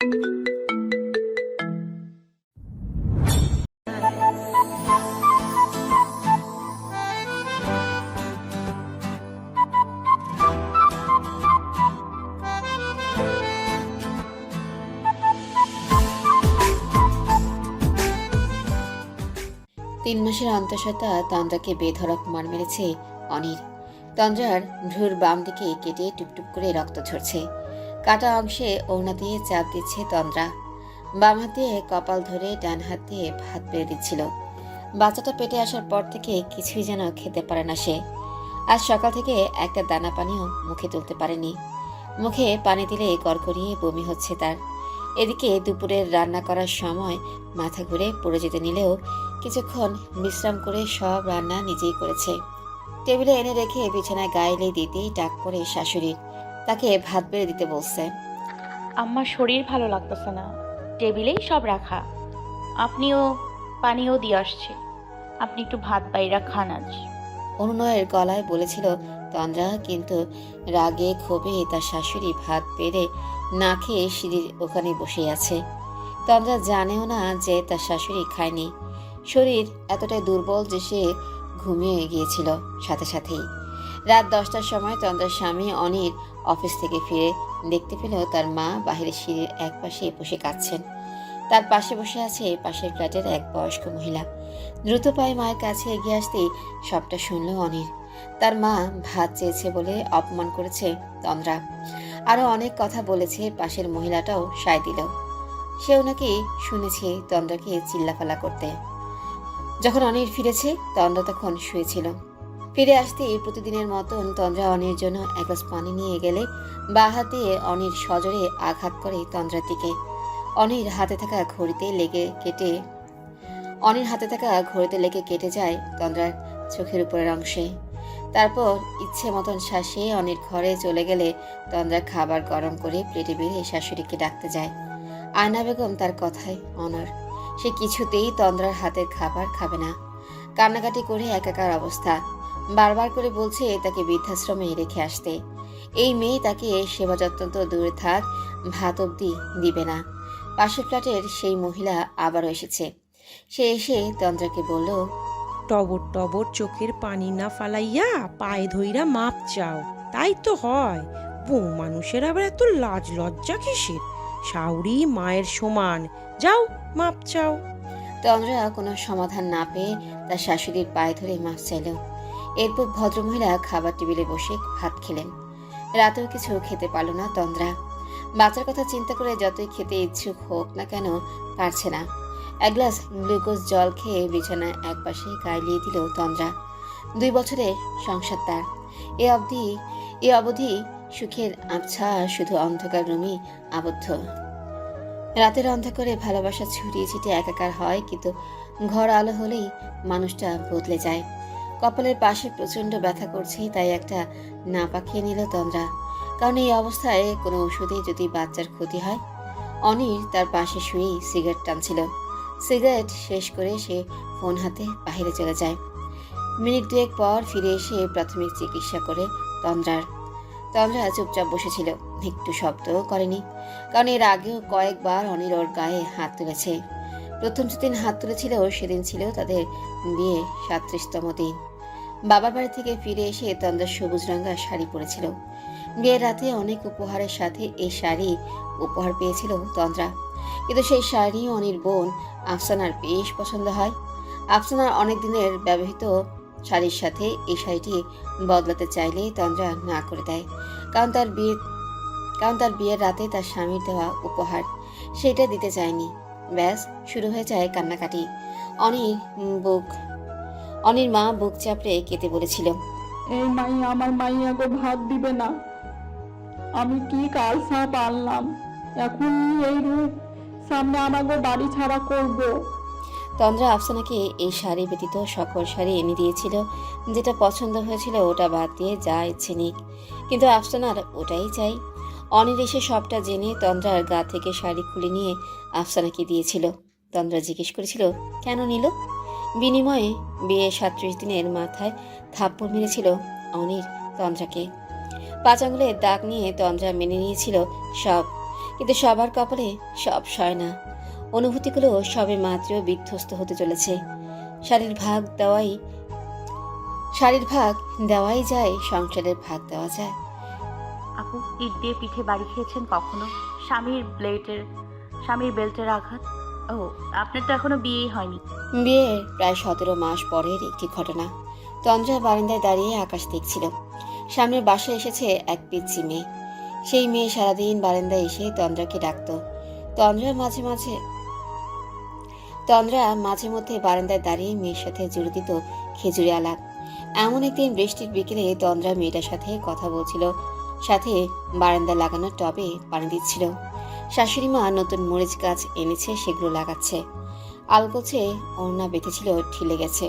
তিন মাসের অন্তঃসত্ত্বা তন্দ্রাকে বেধড়ক মার মেরেছে অনির। তন্দ্রার ভ্রুর বাম দিকে কেটে টুপটুপ করে রক্ত ঝরছে। কাটা অংশে ওড়না দিয়ে চাপ দিচ্ছে তন্দ্রা। বাম হাত দিয়ে কপাল ধরে ডান হাত দিয়ে ভাত বেড়ে দিচ্ছিল। বাচ্চাটা পেটে আসার পর থেকে কিছুই যেন খেতে পারে না সে। আজ সকাল থেকে একটা দানা পানিও মুখে তুলতে পারেনি। মুখে পানি দিলে গড়গড়িয়ে বমি হচ্ছে তার। এদিকে দুপুরের রান্না করার সময় মাথা ঘুরে পড়ে যেতে নিলেও কিছুক্ষণ বিশ্রাম করে সব রান্না নিজেই করেছে। টেবিলে এনে রেখে বিছানায় গায়ে দিতেই ডাক পড়ে শাশুড়ির। তাকে ভাত বেড়ে দিতে বলছে। আমার শরীর ভালো লাগতেছে না। টেবিলেই সব রাখা। আপনিও পানিও দিয়ে আসছে। আপনি একটু ভাত বাইরা খান আজ। অনুনয়ের গলায় বলেছিল তন্দ্রা কিন্তু রাগে ক্ষোভে তার শাশুড়ি ভাত পেরে না খেয়ে সিঁড়ির ওখানে বসে আছে। তন্দ্রা জানেও না যে তার শাশুড়ি খায়নি। শরীর এতটাই দুর্বল যে সে ঘুমিয়ে গিয়েছিল সাথে সাথেই। রাত দশটার সময় তন্দ্রার স্বামী অনির অফিস থেকে ফিরে দেখতে পেল তার মা বাহিরে সিঁড়ির এক পাশে বসে কাঁদছেন। তার পাশে বসে আছে পাশের ফ্ল্যাটের এক বয়স্ক মহিলা। দ্রুত পায়ে মায়ের কাছে এগিয়ে আসতেই সবটা শুনল অনির। তার মা ভাত চেয়েছে বলে অপমান করেছে তন্দ্রা। আরও অনেক কথা বলেছে পাশের মহিলাটাও সায় দিল। সে ওনাকে শুনেছে তন্দ্রাকে চিল্লাফালা করতে। যখন অনির ফিরেছে, তন্দ্রা তখন শুয়েছিল। ফিরে আসতেই প্রতিদিনের মতন তন্দ্রা অনির জন্য এক গ্লাস পানি নিয়ে গেলে বা হাত দিয়ে অনির সজোরে আঘাত করে তন্দ্রার দিকে। অনির হাতে থাকা ঘড়িতে লেগে কেটে অনির হাতে থাকা ঘড়িতে লেগে কেটে যায় তন্দ্রার চোখের উপরের অংশে। তারপর ইচ্ছে মতন শাসিয়ে অনির ঘরে চলে গেলে তন্দ্রা খাবার গরম করে প্লেটে বেড়ে শাশুড়িকে ডাকতে যায়। আয়না বেগম তার কথায় অনর সে কিছুতেই তন্দ্রার হাতের খাবার খাবে না। কান্নাকাটি করে একাকার অবস্থা। বারবার করে বলছে তাকে বৃদ্ধাশ্রমে রেখে আসতে। এই মেয়ে তাকে সেবা যত্ন তো দূরে থাক ভাত অব্দি দিবে না। পাশের ফ্ল্যাটের সেই মহিলা আবারও এসেছে। সে এসে তন্দ্রাকে বলল টবর টবর চোখের পানি না ফালাইয়া পায়ে ধইরা মাপ চাও। তাই তো হয়। বউ মানুষের আবার এত লাজ লজ্জা কিসের? শাউরি মায়ের সমান। যাও মাপ চাও। তন্দ্রা কোনো সমাধান না পেয়ে তার শাশুড়ির পায়ে ধরে মাপ চাইল। এরপর ভদ্রমহিলা খাবার টেবিলে বসে ভাত খেলেন। রাতেও কিছু খেতে পারল না তন্দ্রা। বাচ্চার কথা চিন্তা করে যতই খেতে ইচ্ছুক হোক না কেন পারছে না। এক গ্লাস গ্লুকোজ জল খেয়ে বিছানায় একপাশে গাইলিয়ে দিল তন্দ্রা। দুই বছরের সংসার তার। এ অবধি এ অবধি সুখের আবছা শুধু অন্ধকার রুমই আবদ্ধ। রাতের অন্ধকারে ভালোবাসা ছড়িয়ে ছিটিয়ে একাকার হয়, কিন্তু ঘর আলো হলেই মানুষটা বদলে যায়। কপালের পাশে প্রচণ্ড ব্যথা করছে, তাই একটা না পাখিয়ে নিল তন্দ্রা। কারণ এই অবস্থায় কোনো ওষুধে যদি বাচ্চার ক্ষতি হয়, অনির তার পাশে শুয়েই সিগারেট টানছিল। সিগারেট শেষ করে সে ফোন হাতে বাইরে চলে যায়। মিনিট দুয়েক পর ফিরে এসে প্রাথমিক চিকিৎসা করে তন্দ্রার। তন্দ্রা চুপচাপ বসেছিল, একটু শব্দও করেনি, কারণ এর আগেও কয়েকবার অনির ওর গায়ে হাত তুলেছে। প্রথম যেদিন হাত তুলেছিল, সেদিন ছিল তাদের বিয়ে সাত্রিশতম দিন। বাবার বাড়ি থেকে ফিরে এসে তন্দ্রা সবুজ রঙা শাড়ি পরেছিল। বিয়ের রাতে অনেক উপহারের সাথে এই শাড়ি উপহার পেয়েছিল তন্দ্রা। কিন্তু সেই শাড়ি অনির বোন আফসানার বেশ পছন্দ হয়। আফসানার অনেক দিনের ব্যবহৃত শাড়ির সাথে এই শাড়িটি বদলাতে চাইলে তন্দ্রা না করে দেয়। কারণ তার বিয়ে কারণ তার বিয়ের রাতে তার স্বামীর দেওয়া উপহার সেটা দিতে চায়নি। ব্যাস, শুরু হয়ে যায় কান্নাকাটি। অনির বুক অনির মা বুক চাপড়ে কেঁদে বলেছিল এই মাই আমার মাইয়াকে ভাত দিবে না। আমি কি কাল সাপ আনলাম? এখন এই রূপ সামনে আমাকে বাড়ি ছাড়া করব। তন্দ্রা আফসানাকে এই শাড়ি ব্যতীত সকল শাড়ি এনে দিয়েছিল যেটা পছন্দ হয়েছিল ওটা বাদ দিয়ে যা ইচ্ছে নিক। কিন্তু আফসানার ওটাই চাই। অনির এসে সবটা জেনে তন্দ্রার গা থেকে শাড়ি খুলে নিয়ে আফসানাকে দিয়েছিল। তন্দ্রা জিজ্ঞেস করেছিল কেন নিল? বিনিময়ে বিয়ে সাত্রিশ দিনের মাথায় থাপ্পড় মেরেছিল অনির তন্দ্রাকে। পাঁচ আঙুলের দাগ নিয়ে তন্দ্রা মেনে নিয়েছিল সব, কিন্তু সবার কপালে সব সয় না। অনুভূতিগুলো সবে মাত্র বিধ্বস্ত হতে চলেছে। শাড়ির ভাগ দেওয়াই, শাড়ির ভাগ দেওয়াই যায়, সংসারের ভাগ দেওয়া যায়। আপু, ইট দিয়ে পিঠে বাড়ি খেয়েছেন কখনো? স্বামীর ব্লেডের, স্বামীর বেল্টের আঘাত? আপনার তো এখনও বিয়েই হয়নি। প্রায় সতেরো মাস পরের একটি ঘটনা। তন্দ্রা বারান্দায় দাঁড়িয়ে আকাশ দেখছিল। সামনের বাসায় এসেছে এক পিচ্ছি মেয়ে। সেই মেয়ে সারাদিন বারান্দায় এসে তন্দ্রাকে ডাকত। তন্দ্রা মাঝে মাঝে তন্দ্রা মাঝে মধ্যে বারান্দায় দাঁড়িয়ে মেয়ের সাথে জুড়ে দিত খেজুরি আলাপ। এমন একদিন বৃষ্টির বিকেলে তন্দ্রা মেয়েটার সাথে কথা বলছিল। সাথে বারান্দায় লাগানো টবে পানি দিচ্ছিল। শাশুড়ি মা নতুন মরিচ গাছ এনেছে, সেগুলো লাগাচ্ছে। আলগোছে ওড়না বেঁধেছিল, ঠিলে গেছে।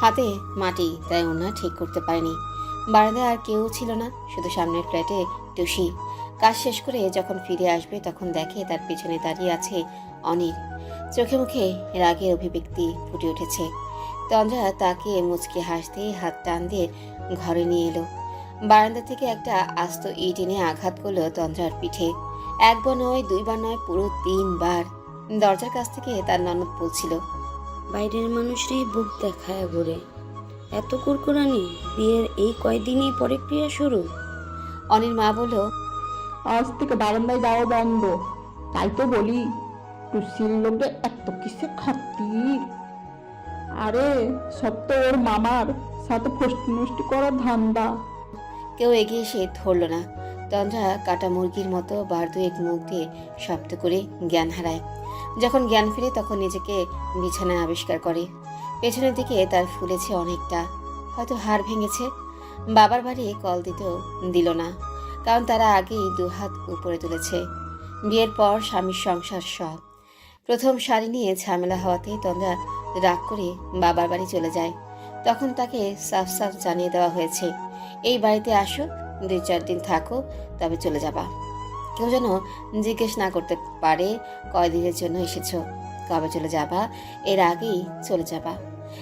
হাতে মাটি, তাই ওড়না ঠিক করতে পারেনি। বারান্দায় আর কেউ ছিল না, শুধু সামনের ফ্ল্যাটে টুসি। কাজ শেষ করে যখন ফিরে আসবে, তখন দেখে তার পিছনে দাঁড়িয়ে আছে অনিল চোখে মুখে রাগের অভিব্যক্তি ফুটে উঠেছে। তন্দ্রা তাকে মুচকে হাসতে হাত টান দিয়ে ঘরে নিয়ে এলো। বারান্দা থেকে একটা আস্ত ইট এনে আঘাত করল তন্দ্রার পিঠে। একবার নয় দুইবার নয় পুরো তিনবার। দরজার কাছ থেকে তার ননদ বলছিল বাইরের মানুষরাই বুক দেখায় ঘুরে এত কুরকুরানি বিয়ের এই কয়দিনই পরে ক্রিয়া শুরু? অনির মা বলল আজ থেকে বারান্দায় যাওয়া বন্ধ। তাই তো বলি টুসির লোকে এত কিসে খাতির। আরে সব তো ওর মামার সাথে ফষ্টি নষ্টি করার ধান্দা। কেউ এগিয়ে সে ধরল না। তন্দ্রা কাটা মুরগির মতো বার দুয়েক মুখ দিয়ে শব্দ করে জ্ঞান হারায়। যখন জ্ঞান ফিরে তখন নিজেকে বিছানায় আবিষ্কার করে। পেছনের দিকে তার ফুলেছে অনেকটা। হয়তো হাড় ভেঙেছে। বাবার বাড়ি কল দিতেও দিল না। কারণ তারা আগেই দুহাত উপরে তুলেছে। বিয়ের পর স্বামীর সংসার সব। প্রথম শাড়ি নিয়ে ঝামেলা হওয়াতে তন্দ্রা রাগ করে বাবার বাড়ি চলে যায়। তখন তাকে সাফ সাফ জানিয়ে দেওয়া হয়েছে, এই বাড়িতে আসো দুই চার দিন থাকো তবে চলে যাবা। কেউ যেন জিজ্ঞেস না করতে পারে, কয়দিনের জন্য এসেছ, কবে চলে যাবা, এর আগেই চলে যাবা।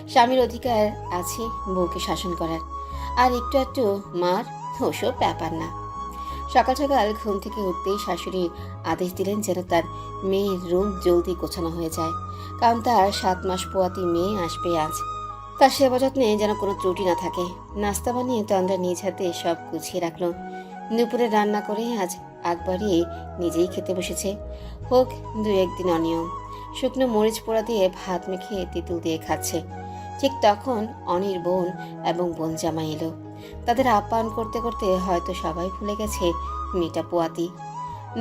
স্বামীর অধিকার আছে বউকে শাসন করার। আর একটু একটু মার, ওসব ব্যাপার না। সকাল সকাল ঘুম থেকে উঠতেই শাশুড়ি আদেশ দিলেন যেন তার মেয়ের রুম জলদি গোছানো হয়ে যায়। কারণ তার সাত মাস পোয়াতি মেয়ে আসবে আজ। তার সেবা যত্নে যেন কোনো ত্রুটি না থাকে। নাস্তা বানিয়ে তন্দ্রা নিজ হাতে সব গুছিয়ে রাখল। দুপুরে রান্না করে আজ আকবারই নিজেই খেতে বসেছে। হোক, দু একদিন অনিয়ম। শুকনো মরিচ পোড়া দিয়ে ভাত মেখে তেঁতুল দিয়ে খাচ্ছে। ঠিক তখন অনির বোন এবং বোন জামা এলো। তাদের আপ্যায়ন করতে করতে হয়তো সবাই ভুলে গেছে মেয়েটা পোয়াতি।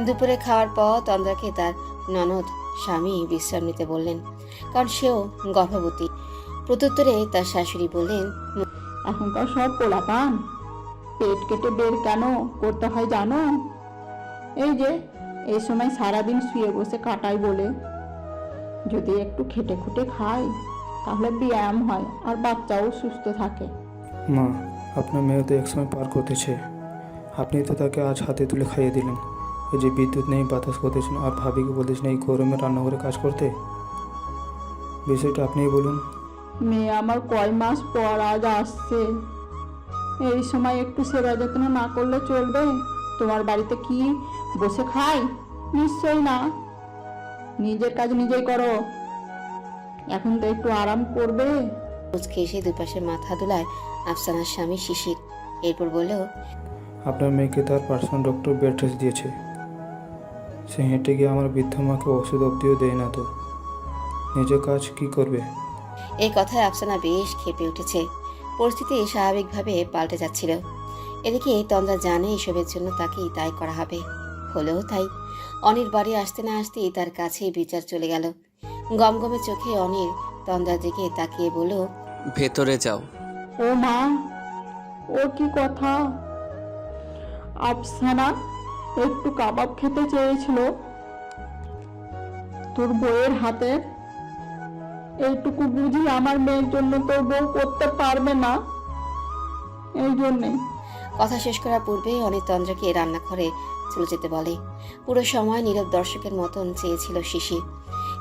দুপুরে খাওয়ার পর তন্দ্রাকে তার ননদ স্বামী বিশ্রাম নিতে বললেন, কারণ সেও গর্ভবতী। প্রত্যুত্তরে তার শাশুড়ি বললেন এখনকার সব পোলাপান পেট কেটে বের কেন করতে হয় জানো? এই যে এই সময় সারাদিন শুয়ে বসে কাটাই বলে। যদি একটু খেটে খুটে খাই তাহলে ব্যায়াম হয় আর বাচ্চাও সুস্থ থাকে। মা আপনার মেয়ে তো একসময় পার করতেছে। আপনি তো তাকে আজ হাতে তুলে খাইয়ে দিলেন। এই যে বিদ্যুৎ নেই বাতাস করতেছেন আর ভাবিকে বলতেছেন এই গরমে রান্নাঘরে কাজ করতে? বিষয়টা আপনিই বলুন। মেয়ে আমার কয় মাস পর আজ আসছে। এই সময় একটু সেবা যত্ন না করলে চলবে? তোমার বাড়িতে কি বসে খাই নিশ্চয়ই না। নিজের কাজ নিজেই করো। এখন তো একটু আরাম করবে। মুচকে এসে দুপাশে মাথা দুলায় আফসানার স্বামী শিশির। এরপর বলল আপনার মেয়েকে তার পার্সোনাল ডক্টর বেড রেস্ট দিয়েছে। সে হেঁটে গিয়ে আমার বৃদ্ধ মাকে ওষুধ অব্দিও দেয় না তো। নিজের কাজ কি করবে? এই কথায় আফসানা বেশ খেপে উঠেছে। পরিস্থিতি স্বাভাবিকভাবে পাল্টে যাচ্ছিল। এদিকে তন্দ্রা জানে এসবের জন্য তাকেই তাই করা হবে। হলেও তাই অনির বাড়ি আসতে না আসতেই তার কাছেই বিচার চলে গেল। গমগমে চোখে অনির তন্দ্রার দিকে তাকিয়ে বলল ভেতরে যাও। ও মা ও কি কথা? আফসানা একটু কাবাব খেতে চেয়েছিল। তোর বউয়ের হাতের এইটুকু বুঝি আমার মেয়ের জন্য তোর বউ করতে পারবে না। এই জন্যে কথা শেষ করার পূর্বেই অনির তন্দ্রাকে রান্নাঘরে চলে যেতে বলে। পুরো সময় নীরব দর্শকের মতন চেয়েছিল শিশি।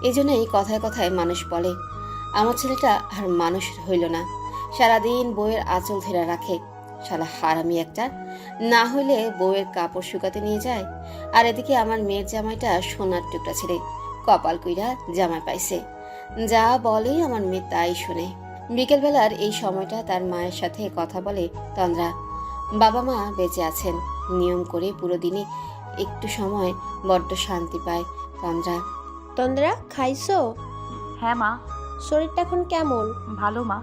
এই জন্যই কথায় কথায় মানুষ বলে, আমার ছেলেটা আর মানুষ হইল না। সারাদিন বইয়ের আঁচল ধরে রাখে। শালা হারামি একটা। না হলে বউয়ের কাপড় শুকাতে নিয়ে যায়। আর এদিকে আমার মেয়ের জামাইটা সোনার টুকরা ছেড়ে কপাল কইরা জামাই পাইছে। যা বলে আমার মেয়ে তাই শুনে। বিকেলবেলার এই সময়টা তার মায়ের সাথে কথা বলে তন্দ্রা। বাবা মা বেঁচে আছেন। নিয়ম করে পুরো দিনে একটু সময় বড্ড শান্তি পায় তন্দ্রা। তন্দ্রা খাইছো? হ্যাঁ মা। শরীরটা এখন কেমন? ভালো মা।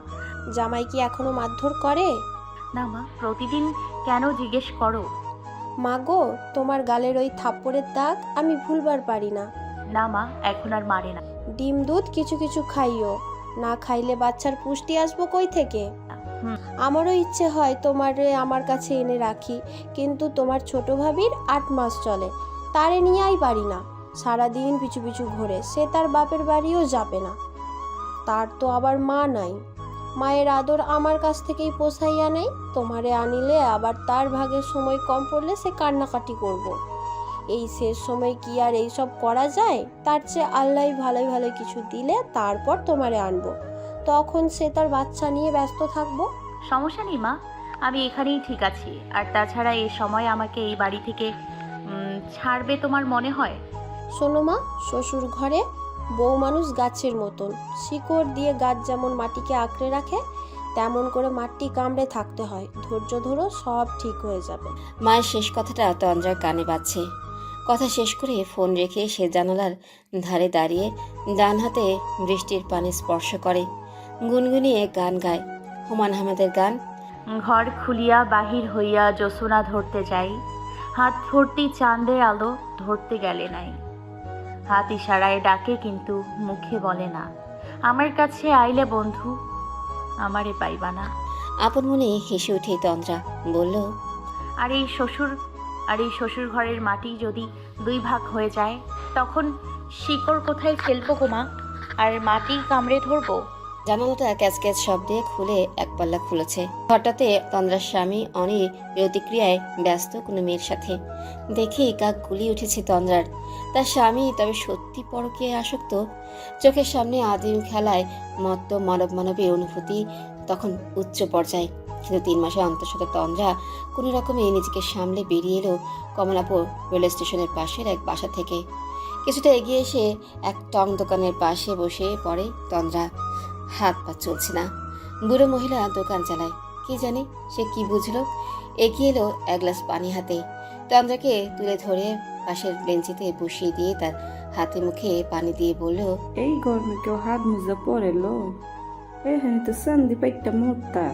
জামাই কি এখনও মারধর করে? না মা প্রতিদিন কেন জিজ্ঞেস করো? মাগো তোমার গালের ওই থাপ্পড়ের দাগ আমি ভুলবার পারি না। না মা এখন আর মারে না। ডিম দুধ কিছু কিছু খাইও। না খাইলে বাচ্চার পুষ্টি আসব কই থেকে? আমারও ইচ্ছে হয় তোমারে আমার কাছে এনে রাখি কিন্তু তোমার ছোট ভাবির আট মাস চলে। তারে নিয়েই পারি না। সারাদিন পিছু পিছু ঘোরে সে তার বাপের বাড়িও যাবে না। তার তো আবার মা নাই। মায়ের আদর আমার কাছ থেকেই পোষাইয়া নেই। তোমারে আনিলে আবার তার ভাগের সময় কম পড়লে সে কান্নাকাটি করব। এই শেষ সময় কি আর এইসব করা যায়? তার চেয়ে আল্লাহ ভালোই ভালো কিছু দিলে তারপর তোমারে আনব। তখন সে তার বাচ্চা নিয়ে ব্যস্ত থাকব। সমস্যা নেই মা আমি এখানেই ঠিক আছি। আর তাছাড়া এই সময় আমাকে এই বাড়ি থেকে উম, ছাড়বে তোমার মনে হয়? শোনো মা শ্বশুর ঘরে বউ মানুষ গাছের মতন। শিকড় দিয়ে গাছ যেমন মাটিকে আঁকড়ে রাখে তেমন করে মাটি কামড়ে থাকতে হয়। ধৈর্য ধরো সব ঠিক হয়ে যাবে। মায়ের শেষ কথাটা এত তন্দ্রার কানে বাজছে। কথা শেষ করে ফোন রেখে সে জানালার ধারে দাঁড়িয়ে ডান হাতে বৃষ্টির পানি স্পর্শ করে। গুনগুনিয়ে গান গায়। হুমান আহমেদের গান ঘর খুলিয়া বাহির হইয়া জোসনা ধরতে যাই হাত ভর্তি চাঁদের আলো ধরতে গেলে নাই। হাত ইশারায় ডাকে কিন্তু মুখে বলে না। আমার কাছে আইলে বন্ধু আমারে পাইবা না। আপন মনে হেসে উঠে তন্দ্রা বলল আর এই শ্বশুর আর এই শ্বশুর ঘরের মাটি যদি দুই ভাগ হয়ে যায়, তখন শিকড় কোথায় ফেলব গোমা আর মাটি কামড়ে ধরবো? জানালাটা ক্যাচ ক্যাচ শব্দে খুলে এক পাল্লা খুলেছে। হঠাৎ তন্দ্রার স্বামী অনির প্রতিক্রিয়ায় ব্যস্ত কোনো মেয়ের সাথে। দেখেই কাক গুলি উঠেছে তন্দ্রার। তার স্বামী তবে সত্যি পরকে আসক্ত। চোখের সামনে আদিম খেলায় মত্ত মানব মানবীর অনুভূতি তখন উচ্চ পর্যায়ে। কিন্তু তিন মাসে অন্তঃসত তন্দ্রা কোনো রকমে নিজেকে সামলে বেরিয়ে এলো কমলাপুর রেল স্টেশনের পাশের এক বাসা থেকে। কিছুটা এগিয়ে এসে এক টং দোকানের পাশে বসে পড়ে তন্দ্রা। হাত পা চলছে না। বুড়ো মহিলা দোকান চালায়। কি জানি সে কি বুঝলো? এগিয়ে এলো এক গ্লাস পানি হাতে। তন্দ্রাকে তুলে ধরে পাশের বেঞ্চিতে বসিয়ে দিয়ে তার হাতে মুখে পানি দিয়ে বলল, এই গরমে কেউ হাত মুজা পরে লো। এখানে তো সন্দীপ একটা মোটা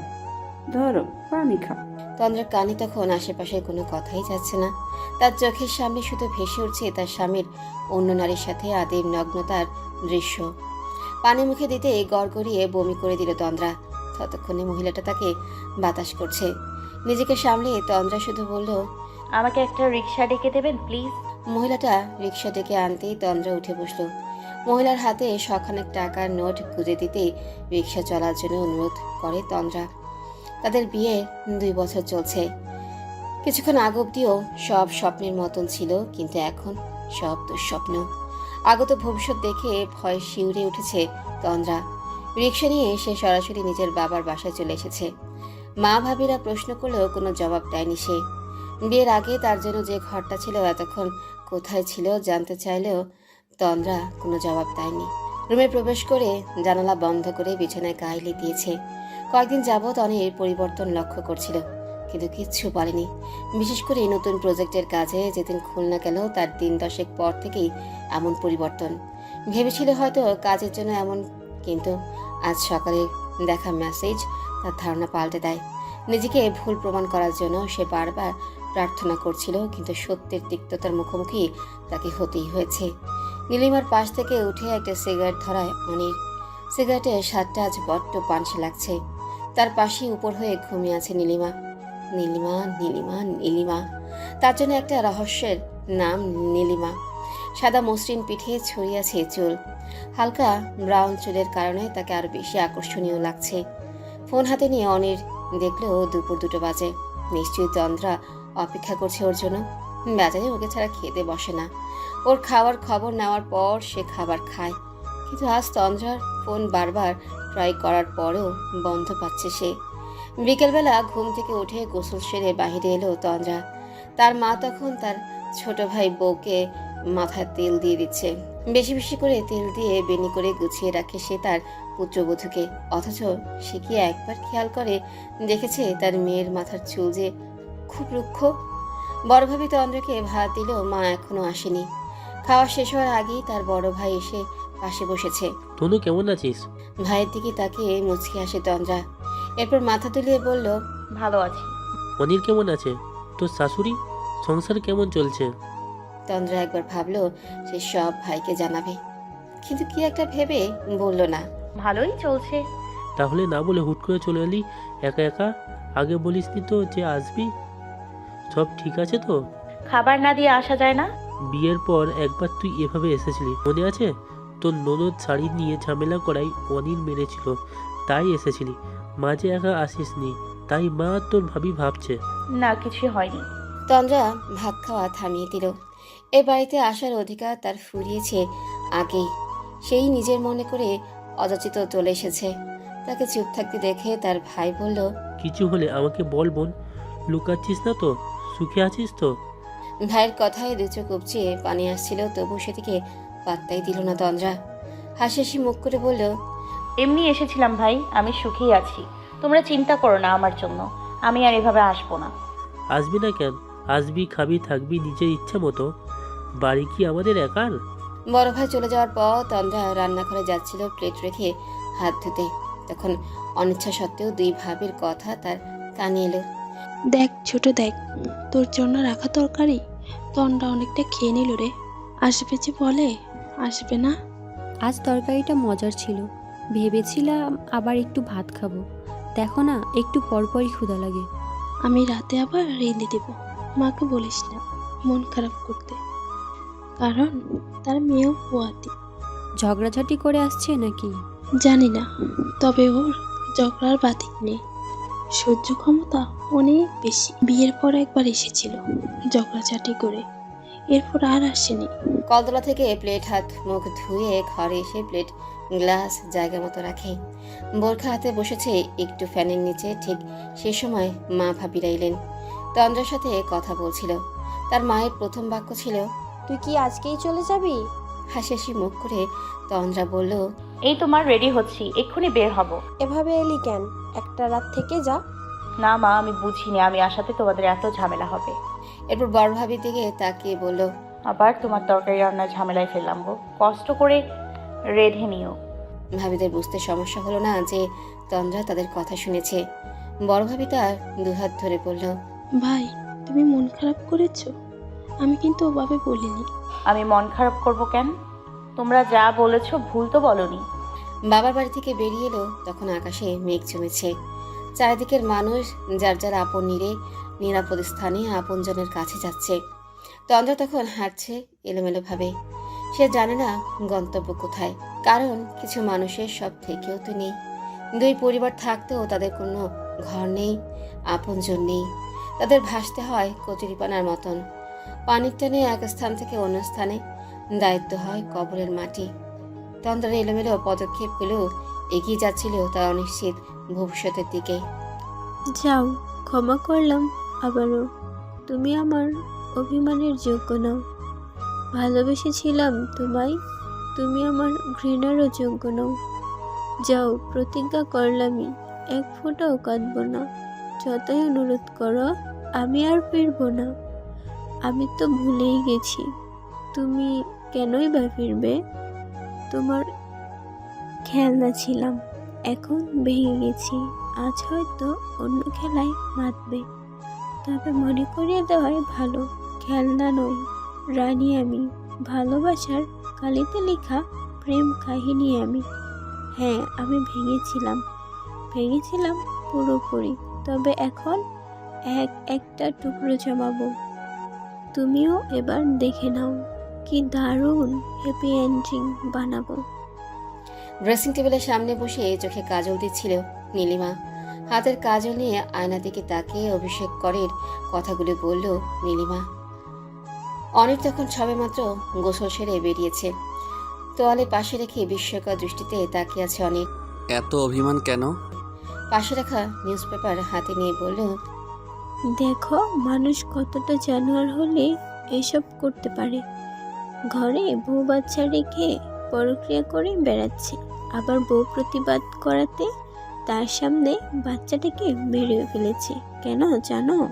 ধরো পানি খাও। তন্দ্রার কানে তখন আশেপাশে কোনো কথাই যাচ্ছে না। তার চোখের সামনে শুধু ভেসে উঠছে তার স্বামীর অন্য নারীর সাথে আদিম নগ্নতার দৃশ্য। পানি মুখে দিতে গড়গড়িয়ে বমি করে দিল তন্দ্রা। ততক্ষণে মহিলাটা তাকে বাতাস করছে। নিজেকে সামলে তন্দ্রা শুধু বলল আমাকে একটা রিক্সা ডেকে দেবেন প্লিজ? মহিলাটা রিক্সা ডেকে আনতেই তন্দ্রা উঠে বসল। মহিলার হাতে শখানেক টাকার নোট গুঁজে দিতেই রিক্সা চলার জন্য অনুরোধ করে তন্দ্রা। তাদের বিয়ে দুই বছর চলছে। কিছুক্ষণ আগ অব্দিও সব স্বপ্নের মতন ছিল, কিন্তু এখন সব দুঃস্বপ্ন। আগত ভবিষ্যৎ দেখে ভয় শিউরে উঠেছে তন্দ্রা। রিক্সা নিয়ে সে সরাসরি নিজের বাবার বাসায় চলে এসেছে। মা ভাবিরা প্রশ্ন করলেও কোনো জবাব দেয়নি সে। বিয়ের আগে তার জন্য যে ঘরটা ছিল, এতক্ষণ কোথায় ছিল জানতে চাইলেও তন্দ্রা কোনো জবাব দেয়নি। রুমে প্রবেশ করে জানালা বন্ধ করে বিছানায় গাইলে দিয়েছে। কয়েকদিন যাবৎ অনেক এর পরিবর্তন লক্ষ্য করছিল, কিন্তু কিচ্ছু বলেনি। বিশেষ করে এই নতুন প্রজেক্টের কাজে যেদিন খুলনা গেল, তার দিন দশেক পর থেকেই এমন পরিবর্তন। ভেবেছিল হয়তো কাজের জন্য এমন, কিন্তু আজ সকালে দেখা মেসেজ তার ধারণা পাল্টে দেয়। নিজেকে ভুল প্রমাণ করার জন্য সে বারবার প্রার্থনা করছিল, কিন্তু সত্যের তিক্ততার মুখোমুখি তাকে হতেই হয়েছে। নীলিমার পাশ থেকে উঠে একটা সিগারেট ধরায় অনির সিগারেটের স্বাদটা আজ বড্ড পানসে লাগছে। তার পাশেই উপর হয়ে ঘুমিয়ে আছে নীলিমা। নীলিমা নীলিমা নীলিমা। তার জন্য একটা রহস্যের নাম নীলিমা। সাদা মসৃণ পিঠে ছড়িয়েছে চুল। হালকা ব্রাউন চুলের কারণে তাকে আরও বেশি আকর্ষণীয় লাগছে। ফোন হাতে নিয়ে অনির দেখল দুপুর দুটো বাজে। নিশ্চয়ই তন্দ্রা অপেক্ষা করছে ওর জন্য। বেজারে ওকে ছাড়া খেতে বসে না। ওর খাওয়ার খবর নেওয়ার পর সে খাবার খায়। কিন্তু আজ তন্দ্রার ফোন বারবার ট্রাই করার পরেও বন্ধ পাচ্ছে সে। বিকেলবেলা ঘুম থেকে উঠে গোসল সেরে বাহিরে এলো তন্দ্রা। তার মা তখন তার ছোট ভাই বউকে মাথায় তেল দিয়ে দিচ্ছে। বেশি বেশি করে তেল দিয়ে বেনি করে গুছিয়ে রাখে সে তার পুত্রবধূকে। অথচ সে কি একবার খেয়াল করে দেখেছে তার মেয়ের মাথার চুল যে খুব রুক্ষ? বড় ভাবি তন্দ্রাকে ভাত দিলেও মা এখনও আসেনি। খাওয়া শেষ হওয়ার আগেই তার বড় ভাই এসে পাশে বসেছে। তনু কেমন আছিস? ভাইয়ের দিকে তাকিয়ে মুচকি আসে তন্দ্রা। এরপর মাথা তুলিয়ে বলল ভালো আছি। অনিল কেমন আছে? তোর শাশুড়ি? সংসার কেমন চলছে? তন্দ্রা একবার ভাবলো সে সব ভাইকে জানাবে। কিন্তু কি একটা ভেবে বলল না। ভালোই চলছে। তাহলে না বলে হুট করে চলে এলি একা একা? আগে বলিস বলিসনি তো যে আসবি? সব ঠিক আছে তো? খাবার না দিয়ে আসা যায় না? বিয়ের পর একবার তুই এভাবে এসেছিলি। মনে আছে? তোর ননদ শাড়ি নিয়ে ঝামেলা করাই অনিল মেরেছিল। তাই এসেছিলি। মাঝে একা আসিসনি। তাই মা তোর ভাবি ভাবছে। না কিছু হয়নি। তন্দ্রা ভাত খাওয়া থামিয়ে দিল। এ বাড়িতে আসার অধিকার তার ফুরিয়েছে আগেই। সেই নিজের মনে করে অযাচিত চলে এসেছে। তাকে চুপ থাকতে দেখে তার ভাই বলল কিছু হলে আমাকে বল বোন লুকাচ্ছিস না তো? সুখে আছিস তো? ভাইয়ের কথায় দু চোখ উপচে পানি আসছিল তবু সেদিকে পাত্তাই দিল না তন্দ্রা। হাসি হাসি মুখ করে বলল এমনি এসেছিলাম ভাই আমি সুখেই আছি। তোমরা চিন্তা করো না আমার জন্য। আমি আর এভাবে আসব না। আসবি না কেন? আসবি খাবি থাকবি নিজের ইচ্ছা মতো। বাড়ি কি আমাদের একার? বড় ভাই চলে যাওয়ার পর তন্দ্রা রান্নাঘরে যাচ্ছিল প্লেট রেখে হাত ধুতে। তখন অনিচ্ছা সত্ত্বেও দুই ভাবির কথা তার কানে এলো। দেখ ছোট দেখ তোর জন্য রাখা তরকারি? তন্ডা অনেকটা খেয়ে নিল রে। আসবে যে বলে? আসবে না? আজ তরকারিটা মজার ছিল। ভেবেছিলাম আবার একটু ভাত খাব। দেখো না একটু পরপরই ক্ষুধা লাগে। আমি রাতে আবার রেঁধে দেব। মাকে বলিস না মন খারাপ করতে। কারণ তার মেয়েও পোয়াতি। ঝগড়াঝাটি করে আসছে নাকি? জানি না তবে ওর ঝগড়ার বাতিক নেই। সহ্য ক্ষমতা অনেক বেশি। বিয়ের পর একবার এসেছিল ঝগড়াঝাটি করে। এরপর আর আসেনি। কলতলা থেকে প্লেট হাত মুখ ধুয়ে ঘরে এসে প্লেট গ্লাস জায়গা মতো রাখে। বোরখা হাতে বসেছে একটু ফ্যানের নিচে ঠিক সে সময় মা ভাবিরা এলেন তন্দ্রার সাথে কথা বলছিল। তার মায়ের প্রথম বাক্য ছিল তুই কি আজকেই চলে যাবি? হাসি হাসি মুখ করে তন্দ্রা বলল এই তোমার রেডি হচ্ছি এক্ষুনি বের হব। এভাবে এলি কেন? একটা রাত থেকে যা। না মা আমি বুঝিনি আমি আসাতে তোমাদের এত ঝামেলা হবে। এরপর বড় ভাবির দিকে তাকিয়ে বলল আবার তোমার তরকারি রান্নার ঝামেলায় ফেললাম গো। কষ্ট করে রেধে নিও। ভাবিদের বুঝতে সমস্যা হলো না যে তন্দ্রা তাদের কথা শুনেছে। বড় ভাবি তার দুহাত ধরে বলল ভাই তুমি মন খারাপ করেছ? আমি কিন্তু ওভাবে বলিনি। আমি মন খারাপ করব কেন? তোমরা যা বলেছ ভুল তো বলনি। বাবার বাড়ি থেকে বেরিয়ে এলো তখন আকাশে মেঘ জমেছে। চারিদিকের মানুষ যার যার আপন নিরে নিরাপদ স্থানে আপনজনের কাছে যাচ্ছে। তন্দ্রা তখন হাঁটছে এলোমেলোভাবে। সে জানে না গন্তব্য কোথায়, কারণ কিছু মানুষের সব থেকেও তো নেই। দুই পরিবার থাকতেও তাদের কোনো ঘর নেই, আপনজন নেই। তাদের ভাসতে হয় কচুরিপানার মতন। পানির টানে এক স্থান থেকে অন্য স্থানে দায়িত্ব হয় কবরের মাটি। তন্দ্রার এলোমেলো পদক্ষেপগুলো এগিয়ে যাচ্ছিল তার অনিশ্চিত ভবিষ্যতের দিকে। যাও, ক্ষমা করলাম। আবারও, তুমি আমার অভিমানের যোগ্য নাও। ভালোবেসেছিলাম তোমায়, তুমি আমার ঘৃণারও যোগ্য নাও। যাও, প্রতিজ্ঞা করলামই, এক ফোঁটাও কাঁদব না। যতই অনুরোধ করো, আমি আর ফিরব না। আমি তো ভুলেই গেছি। তুমি কেনই বা ফিরবে? তোমার খেলনা ছিলাম, এখন ভেঙে গেছি। আজ হয়তো অন্য খেলায় মাতবে। তবে মনে করিয়ে দেওয়াই ভালো। খেলনা নই। রানী আমি। ভালোবাসার কালিতে লেখা প্রেম কাহিনী আমি। হ্যাঁ আমি ভেঙেছিলাম। ভেঙেছিলাম পুরোপুরি। তবে এখন এক একটা টুকরো জমাবো। তুমিও এবার দেখে নাও কি দারুণ হ্যাপি এন্ডিং বানাবো। ড্রেসিং টেবিলের সামনে বসে চোখে কাজল দিচ্ছিল নীলিমা। হাতের কাজল নিয়ে আয়না দিকে তাকিয়ে অভিষেক করের কথাগুলো বলল নীলিমা। অনেক তখন সবেমাত্র গোসল সেরে বেরিয়েছে। তোয়ালে পাশে রেখে বিস্ময়কর দৃষ্টিতে তাকিয়ে আছে অনেক এত অভিমান কেন? পাশে রাখা নিউজ পেপার হাতে নিয়ে বলল দেখো মানুষ কতটা জানোয়ার হলে এসব করতে পারে। ঘরে বউ বাচ্চা রেখে পরক্রিয়া করে বেড়াচ্ছে। আবার বউ প্রতিবাদ করাতে তার সামনে বাচ্চাটিকে মেরে ফেলেছে। কেন জানো?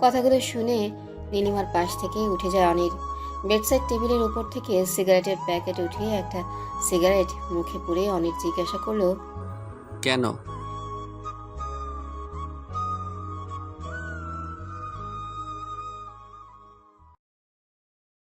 কথাগুলো শুনে নীলিমার পাশ থেকে উঠে যায় অনির বেডসাইড টেবিলের উপর থেকে সিগারেটের প্যাকেট উঠিয়ে একটা সিগারেট মুখে পুরে অনির জিজ্ঞাসা করল কেন?